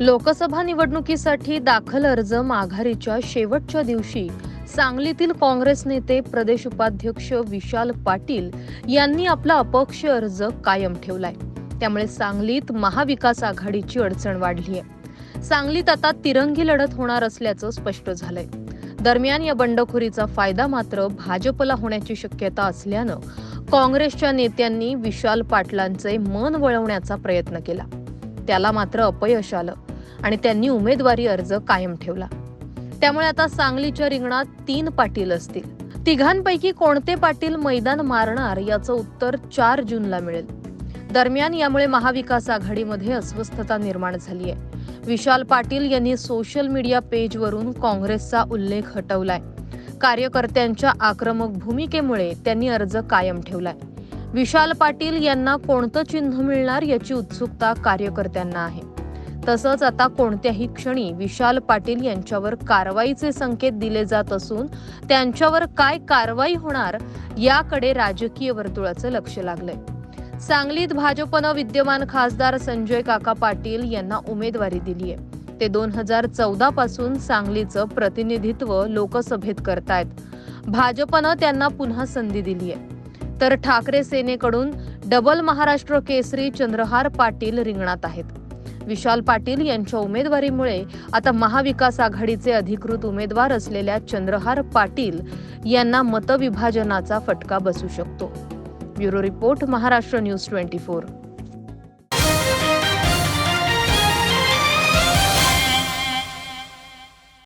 लोकसभा निवडणुकीसाठी दाखल अर्ज माघारीच्या शेवटच्या दिवशी सांगलीतील काँग्रेस नेते प्रदेश उपाध्यक्ष विशाल पाटील यांनी आपला अपक्ष अर्ज कायम ठेवलाय. त्यामुळे सांगलीत महाविकास आघाडीची अडचण वाढली आहे. सांगलीत आता तिरंगी लढत होणार असल्याचं स्पष्ट झालंय. दरम्यान या बंडखोरीचा फायदा मात्र भाजपला होण्याची शक्यता असल्यानं काँग्रेसच्या नेत्यांनी विशाल पाटलांचे मन वळवण्याचा प्रयत्न केला. त्याला मात्र अपयश आलं आणि त्यांनी उमेदवारी अर्ज कायम ठेवला. त्यामुळे आता सांगलीच्या रिंगणात तीन पाटील असतील. तिघांपैकी कोणते पाटील मैदान मारणार याचं उत्तर चार जूनला मिळेल. दरम्यान यामुळे महाविकास आघाडीमध्ये अस्वस्थता निर्माण झाली आहे विशाल पाटील यांनी सोशल मीडिया पेजवरून काँग्रेसचा उल्लेख हटवलाय. कार्यकर्त्यांच्या आक्रमक भूमिकेमुळे त्यांनी अर्ज कायम ठेवलाय. विशाल पाटील यांना कोणतं चिन्ह मिळणार याची उत्सुकता कार्यकर्त्यांना आहे. तसंच आता कोणत्याही क्षणी विशाल पाटील यांच्यावर कारवाईचे संकेत दिले जात असून त्यांच्यावर काय कारवाई होणार याकडे राजकीय वर्तुळाचं लक्ष लागलंय. सांगलीत भाजपनं विद्यमान खासदार संजय काका पाटील यांना उमेदवारी दिली आहे ते दोन हजार चौदा पासून सांगलीचं प्रतिनिधित्व लोकसभेत करतायत. भाजपनं त्यांना पुन्हा संधी दिली आहे तर ठाकरे सेनेकडून डबल महाराष्ट्र केसरी चंद्रहार पाटील रिंगणात आहेत. विशाल पाटील यांच्या उमेदवारीमुळे आता महाविकास आघाडीचे अधिकृत उमेदवार असलेल्या चंद्रहार पाटील यांना मतविभाजनाचा फटका बसू शकतो. Bureau report Maharashtra news twenty four.